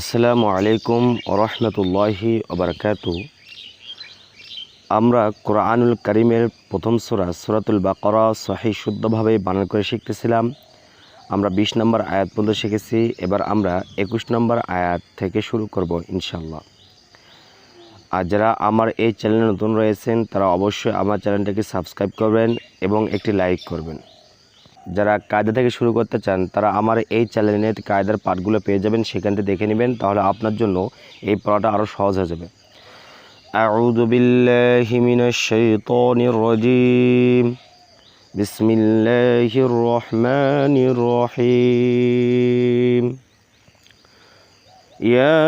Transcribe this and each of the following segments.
আসসালামু আলাইকুম রহমতুল্লাহি ওবরকাত আমরা কোরআনুল করিমের প্রথম সুরা, সুরাতুল বাকরা সহি শুদ্ধভাবে বানান করে শিখতেছিলাম। আমরা বিশ নম্বর আয়াত পর্যন্ত শিখেছি। এবার আমরা একুশ নম্বর আয়াত থেকে শুরু করব ইনশাল্লাহ আর যারা আমার এই চ্যানেলে নতুন রয়েছেন, তারা অবশ্যই আমার চ্যানেলটাকে সাবস্ক্রাইব করবেন এবং একটি লাইক করবেন। যারা কায়দা থেকে শুরু করতে চান তারা আমার এই চ্যানেলের কায়দার পাঠগুলো পেয়ে যাবেন সেখান থেকে দেখে নেবেন তাহলে আপনার জন্য এই পড়াটা আরও সহজ হয়ে যাবে أعوذ بالله من الشيطان الرجيم بسم الله الرحمن الرحيم يا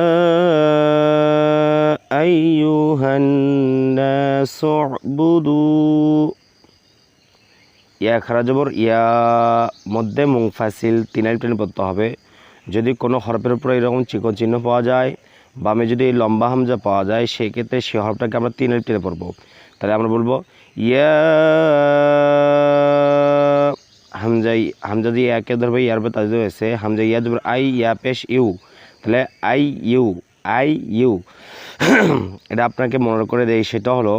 أيها الناس اعبدوا ইয়া খারা জবর, ইয়া মধ্যে মুংফাসিল তিনারি টেনে পড়তে হবে। যদি কোনো হরফের উপরে এরকম চিকন চিহ্ন পাওয়া যায়, বামে যদি লম্বা হামজা পাওয়া যায়, সেক্ষেত্রে সে হরফটাকে আমরা তিনারি টেনে পড়ব। তাহলে আমরা বলব, ইয়া হামজা হামজা দিয়ে ইয়াকে ধরবে, ইয়ার পর তাদের হয়েছে, হামজা ইয়া জবর, আই, ইয়া পেশ, ইউ। তাহলে আই, ইউ আই, ইউ। এটা আপনাকে মনে করে দেয় সেটা হলো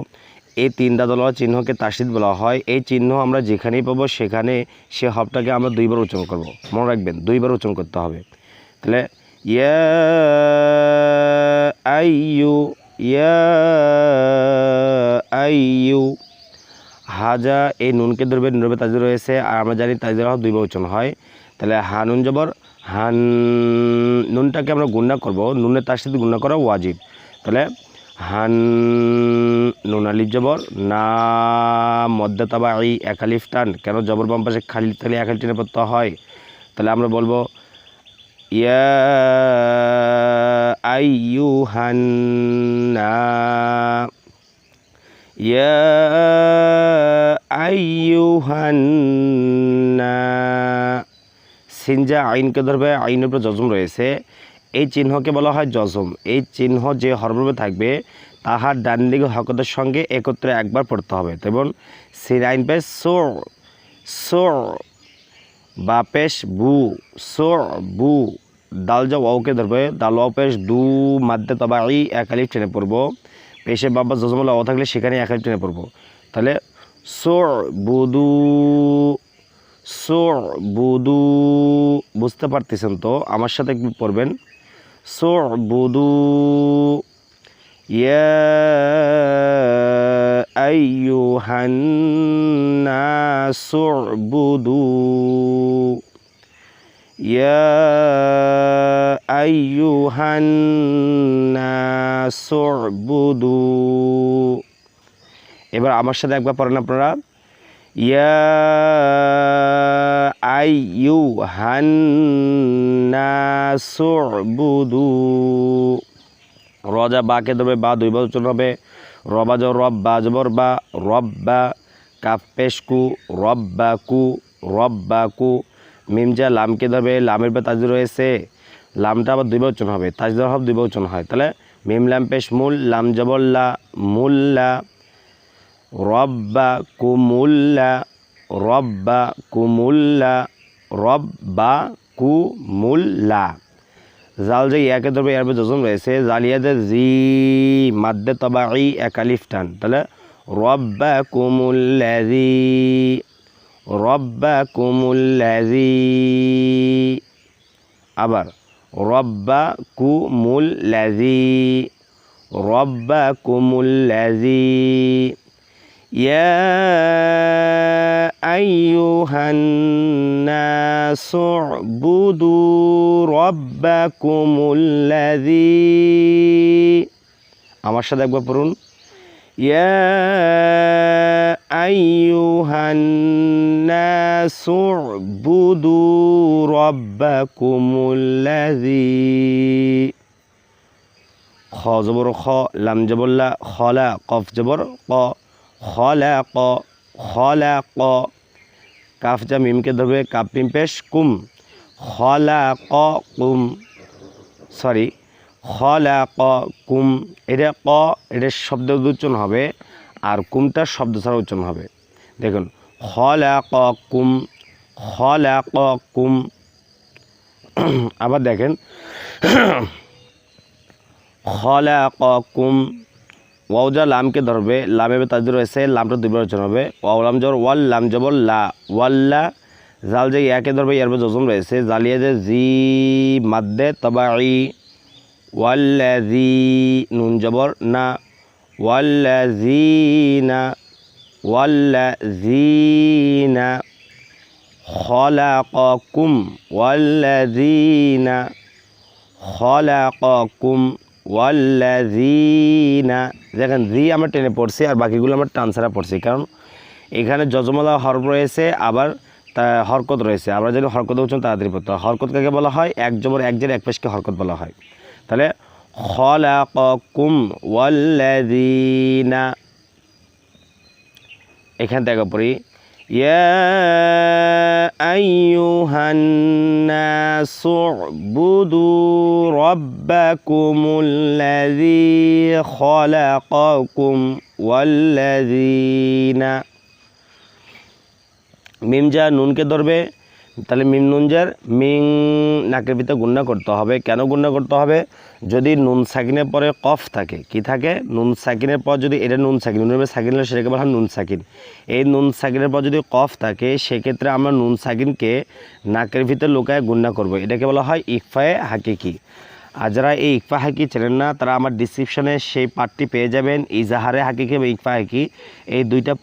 এই তিন দাদলা চিহ্নকে তাসিদ বলা হয়। এই চিহ্ন আমরা যেখানেই পাবো সেখানে সে হবটাকে আমরা দুইবার উচ্চারণ করব। মনে রাখবেন, দুইবার উচ্চারণ করতে হবে। তাহলে, ইয়া ইয়া ইউ হাজা, এই নুনকে ধরবে নুরবে তাজিদ রয়েছে। আর আমরা জানি তাজিদ দুইবার উচ্চারণ হয়। তাহলে হানুন জবর, হান, নুনটাকে আমরা গুণনা করব। নুনের তার সাথে করা ওয়াজিব। তাহলে হান নুন আলিফ জবর, না মধ্যে তাবা এই একালিফ টান। কেন জবর বাম পাশে খালি, তাহলে একালি টেনে পড়তে হয়? তাহলে আমরা বলব, ইয়া আইয়ু হান্না ইয়া আইয়ু হান্না সিনজা আইনকে ধরবে, আইনের উপর জজম রয়েছে। এই চিহ্নকে বলা হয় জজম এই চিহ্ন যে হরমে থাকবে, তাহার ডান দিকে হকতের সঙ্গে একত্রে একবার পড়তে হবে। তেমন সিন আইন পেশ সোর সোর, বা পেশ বু, সোর, বু, দাল যা ওকে ধরবে, দাল পেশ দু মাধ্যে তবা এই একালিফ টেনে পড়ব। পেশে বাবা জজমলা ও থাকলে সেখানে একালিফ টেনে পড়ব। তাহলে সোর, বুদু সোর, বুদু, বুঝতে পারতেছেন তো? আমার সাথে একটু পড়বেন। সোর বুদু আইয়ুহান্নাসুবুদু ইয়া আইয়ুহান্নাসুবুদু এবার আমার সাথে একবার পড়েন আপনারা। ইয়া আইয়ু হান্নাসুবুদু রজা বাকে ধরবে বা দুই বছর হবে রবা। জব রব বা জবর বা রব বা কাফ পেশ কু রব বা কু। রব বা কু মিমজা লামকে ধরবে লামের বা তাজ রয়েছে। লামটা আবার দুই বচন হবে তাজিদর হব দুই বচন হয়। তাহলে মিম লাম পেশ মূল, লাম জবল্লা মুল্লা রব্বা কুমুল্লা রব্বা কুমুল্লা রব্বা কুমুল্লা জাল যে ইয়াকে ধরবে ইয়ার পর জজম রয়েছে জালিয়াতে জি মাদ্দে তবাই একালিফ টান তাহলে রব্বা কুমুল্লাজি রব্বা কুমুল্লাজি আবার রব্বা কুমুল্লাজি রব্বা কুমুল্লাজি يا أيها الناس اعبدوا ربكم الذي আমার সাথে একবার পড়ুন يا أيها الناس اعبدوا ربكم الذي খ জবর খ লাম জবল্লা খলা কফ জবর ক খলা ক খলা ক কাফ যা মিমকে ধরবে, কাপ মিম পেশ, কুম। খলা ক কুম সরি খলা ক কুম এটা ক, এটা শব্দ উচ্চারণ হবে, আর কুমটা শব্দ ছাড়া উচ্চারণ হবে। দেখুন খলা ক কুম খলা ক কুম আবার দেখেন খলাকুম ওয়াও যা লামকে ধরবে, লামে তাজ রয়েছে লামটা দুইবার রচনা হবে। ওয়াও লাম জবর, ওয়াল লাম জবর, লা ওয়াল্লা জাল যে ইয়াকে ধরবে, ইয়ার জজম রয়েছে। জালিয়া যে জি, মাদ্দে তবাই ওয়াল্লাজি নুন জবর, না। ওয়াল্লাজিনা ওয়াল্লাজিনা খলাকুম ওয়াল্লাজিনা খলাকুম ওয়াল্লাজিনা দেখেন জি আমরা টেনে পড়ছি আর বাকিগুলো আমরা টানসারা পড়ছি, কারণ এখানে যজমলা হরফ রয়েছে, আবার তা হরকত রয়েছে। আমরা যদি হরকত উচ্চারণ তাড়াতাড়ি পড়তে। হরকত কাকে বলা হয়? এক জবর, এক জের, এক পেশকে হরকত বলা হয়। তাহলে খলাকুম ওয়াল্লাজিনা এখান থেকে পড়ি। ইয়া আইয়ুহান নাসু উবুদু রাব্বাকুমুল্লাযী খলাকাকুম ওয়াল্লাযীনা মিম যা নুনকে ধরবে তাহলে মিম নুন যার মিং নাকের ভিতরে গুণনা করতে হবে। কেন গুণনা করতে হবে? যদি নুন সাকিনের পরে কফ থাকে, কি থাকে? নুন সাকিনের পর যদি এটা নুন সাকিন পরে সাকিন হলে সেটাকে বলা হয় নুন সাকিন। এই নুন সাকিনের পর যদি কফ থাকে, সেক্ষেত্রে আমরা নুন সাকিনকে নাকের ভিতরে লোকায় গুণনা করব। এটাকে বলা হয় ইকফায়ে হাকিকি। আর যারা এই ইকফা হাকি চেনেন না, তারা আমার ডিসক্রিপশনে সেই পার্টটি পেয়ে যাবেন। ইজাহারে হাকিকি এবং ইকফা হাকি এই দুইটা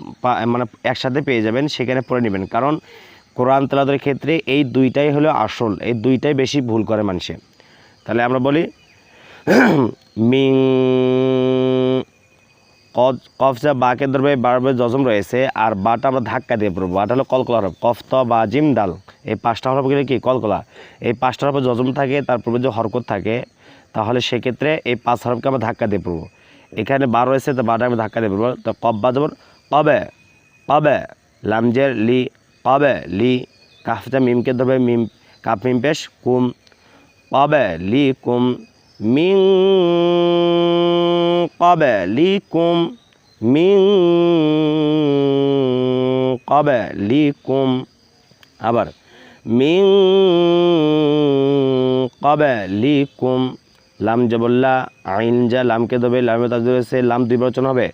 মানে একসাথে পেয়ে যাবেন, সেখানে পড়ে নেবেন। কারণ কোরআন তেলাদের ক্ষেত্রে এই দুইটাই হলো আসল, এই দুইটাই বেশি ভুল করে মানুষে। তাহলে আমরা বলি, মিং কফ- যা বাকে ধরবে বারবে জজম রয়েছে, আর বাটা আমরা ধাক্কা দিয়ে পড়ব। বাটা হলো কলকলা হরফ কফ ত বা জিম ডাল। এই পাঁচটা হরফ গেলে কি? কলকলা। এই পাঁচটা হরফে জজম থাকে, তার পূর্বে যে হরকত থাকে, তাহলে সেক্ষেত্রে এই পাঁচ হরফকে আমরা ধাক্কা দিয়ে পড়ব। এখানে বার রয়েছে, তো বাটা আমি ধাক্কা দিয়ে পড়ব। তো কব বা যেমন কবে? কবে? লামজের লি কবে লি কাফটা মিমকে ধরবে, মিম কাপ মিম পেশ, কুম কবে লি, কুম, মিং কবে লি, কুম, মিং কবে লি, কুম, আবার, মিং কবে লি, কুম, লাম জবল্লা আইন যা লামকে দেবে লামে তাজ রয়েছে লাম দুই বচন হবে,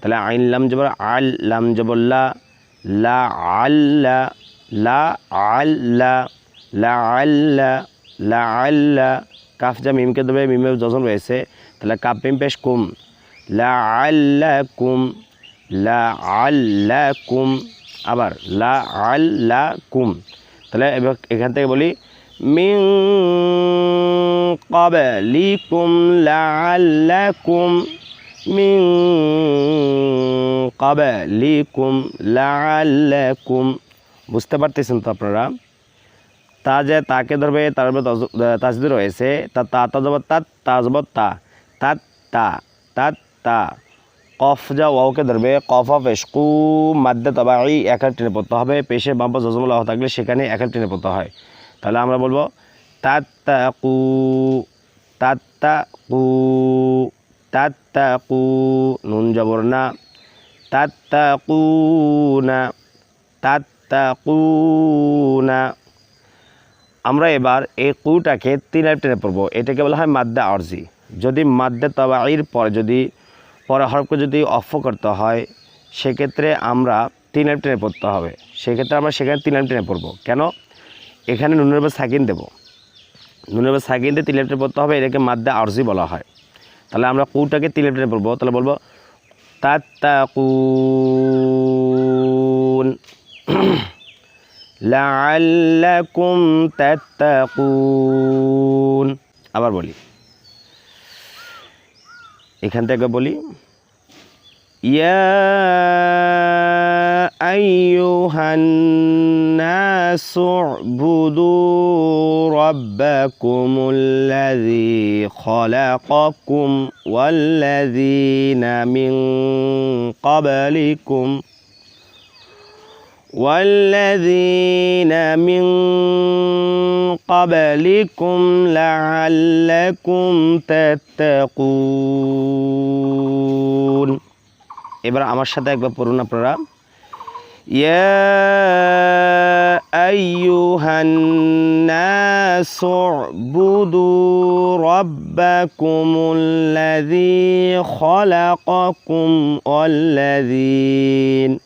তাহলে আইন, লাম, জবর, আল, লাম জবল্লা লা আল্লা লা আল্লা লা আল্লা লা আল্লা কাফ যা মিমকে দেবে মিমে যজন রয়েছে তাহলে কাপ মিম পেশ কুম লা আল্লা কুম লা আল্লা কুম আবার লা আল্লা কুম তাহলে এবার এখান থেকে বলি মিং قبلكم لعلكم من কাবালিকুম লাআল্লাকুম। বুঝতে পারতেছেন তো আপনারা? তা যে তাকে ধরবে তারপর তাজদি রয়েছে। তা তা তাজবর তা তাজবর তা। তা তা তা তা। কফ যা ওয়াওকে ধরবে, কফ অফ এসকু মাদ্দা তবাই একার ট্রেনে পড়তে হবে। পেশে বাম্প জজমুল আহ থাকলে সেখানে একার ট্রেনে পড়তে হয়। তাহলে আমরা বলব তাত্তা কু তাত্তা কু তাত্তাকু নুন জবর না। তাত্তাকুনা আমরা এবার এই কুটাকে তিন আলিফ টেনে পড়ব। এটাকে বলা হয় মাদ্দা আরজি। যদি মাদ্দা তবাইর পরে যদি, পরে হরফকে যদি অফ করতে হয়, সেক্ষেত্রে আমরা তিন আলিফ টেনে পড়তে হবে। সেক্ষেত্রে আমরা সেখানে তিন আলিফ টেনে পড়ব। কেন? এখানে নুনের উপর সাকিন দেবো। নুনের উপর সাকিন দিয়ে তিন আলিফ টেনে পড়তে হবে, এটাকে মাদ্দা আরজি বলা হয়। তাহলে আমরা কুটাকে আলিফ টেনে পড়ব তাহলে বলব লাআল্লাকুম তাত্তাকুন। আবার বলি। এখান থেকে বলি, ইয়া আইয়ুহান নাসু উবুদু রাব্বাকুমুল্লাযী খলাকাকুম ওয়াল্লাযীনা মিন ক্বাবলিকুম والذين من قبلكم لعلكم تتقون এবার আমার সাথে একবার পড়ুন আপনারা يا أيها الناس اعبدوا ربكم الذي خلقكم والذين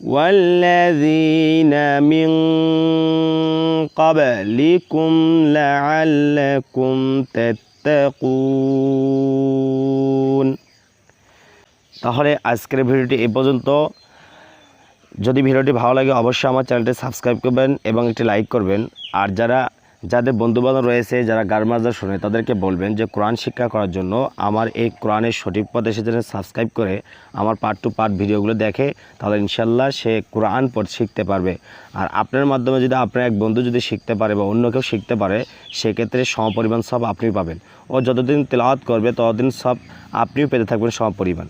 والذين من قبلكم لعلكم تتقون তাহলে আজকের ভিডিওটি এই পর্যন্ত যদি ভিডিওটি ভালো লাগে, অবশ্যই আমার চ্যানেলটি সাবস্ক্রাইব করবেন এবং একটি লাইক করবেন। আর যারা, যাদের বন্ধুবান্ধব রয়েছে, যারা গারমাজার শোনে, তাদেরকে বলবেন যে কোরআন শিক্ষা করার জন্য আমার এই কোরআনের সঠিক পথে সে যেন সাবস্ক্রাইব করে আমার পার্ট টু পার্ট ভিডিওগুলো দেখে, তাহলে ইনশাল্লাহ সে কোরআন পথ শিখতে পারবে। আর আপনার মাধ্যমে যদি আপনার এক বন্ধু যদি শিখতে পারে বা অন্য কেউ শিখতে পারে, সেক্ষেত্রে সমপরিমাণ সব আপনি পাবেন। ও যতদিন তেলাওয়াত করবে, ততদিন সব আপনিও পেতে থাকবেন সমপরিমাণ।